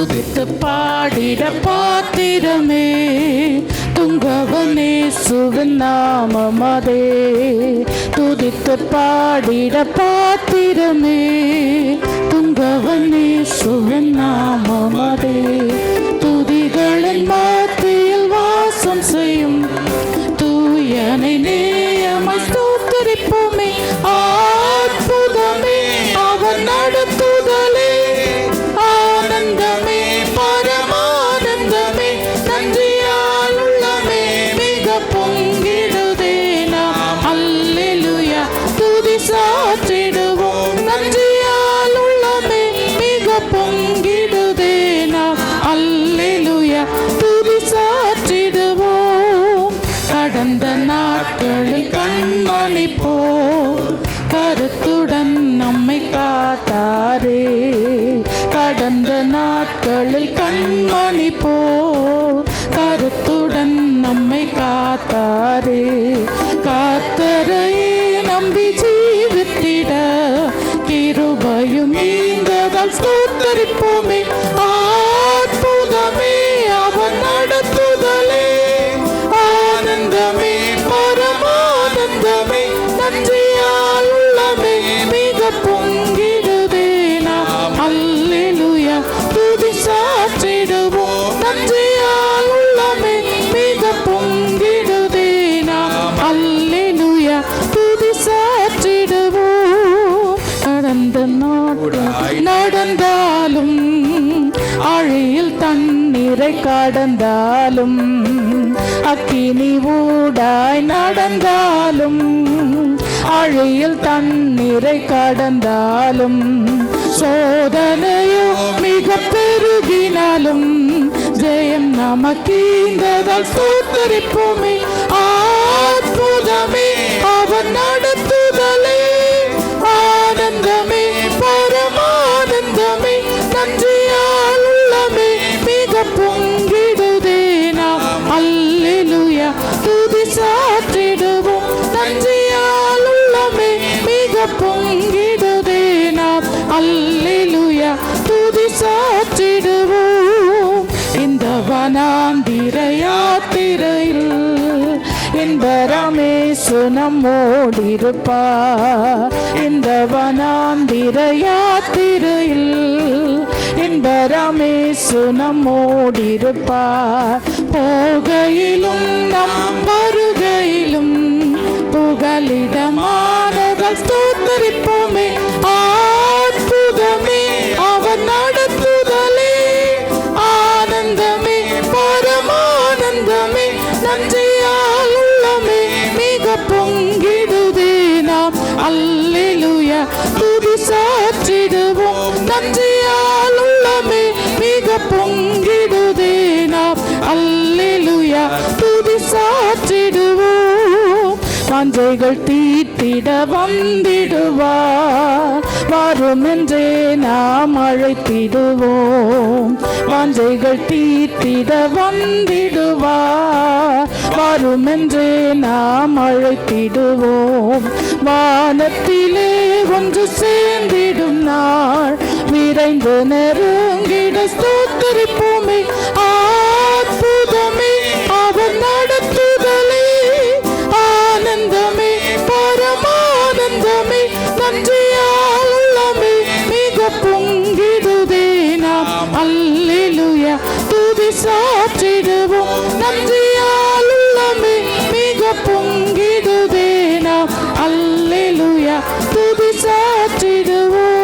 துதித்து பாடிட பாத்திரமே துங்கவனே சுவன் நாமமதே துதித்து பாடிட பாத்திரமே துங்கவனே சுவன் நாமமதே கண்மணி போ கருத்துடன் நம்மை காத்தாரே. கடந்த நாட்களில் கண்மணி போ கருத்துடன் நம்மை காத்தாரே. காத்தரை நம்பி ஜீவித்திட கிருபையும் நீங்கதால் ஸ்தோத்தரிப்போமே. ஆத்புதமே நன்றியால் உள்ளமே மிக பொங்கிடுதே நாம். அல்லேலூயா துதி சாற்றிடுவோம் கடந்த நடந்தாலும் ஆழியில் தண்ணீரை கடந்தாலும் அக்கினி ஊடாய் நடந்தாலும் ஆழியில் தண்ணீரை கடந்தாலும் சோதனையோ மிக பெருகினாலும் ஜெயம் நமக்கீந்ததால் சூத்தரிப்போமே. அற்புதமே. அவன் நடத்துதலே. ஆனந்தமே. பரமானந்தமே. நன்றியால் உள்ளமே. மிக பொங்கிடுதே நாம் அல்லேலூயா. துதிசா இந்த வனாந்திர யாத்திரையில் இந்த வனாந்திரையாத்திரையில் இந்த வனாந்திர யாத்திரையில் போகையிலும் நம் வருகையிலும் புகலிடமானதால் ஸ்தோத்தரிப்போமே. நன்றியால் உள்ளமே மிக பொங்கிடுதே நாம். அல்லேலூயா துதி சாற்றிடுவோம். வாஞ்சைகள் தீட்டிட வந்திடுவார். வரும் என்றே நாம் அழைத்திடுவோம். வாஞ்சைகள் தீட்டிட வந்திடுவார். வரும் என்றே நாம் அழைத்திடுவோம். வானத்திலே ஒன்று சேர்ந்திடும் நாள். நிறைந்து நெருங்கிட ஸ்தோத்தரிப்போமே. ஆத்புதமே அவர் நடத்துதலே. ஆனந்தமே பரமானந்தமே நன்றியால் உள்ளமே. மிக பொங்கிடுதே நாம். அல்லேலுயா. துதி சாற்றிடுவோம். நன்றியால் உள்ளமே. மிக பொங்கிடுதே நாம். அல்லேலுயா. துதி சாற்றிடுவோம்.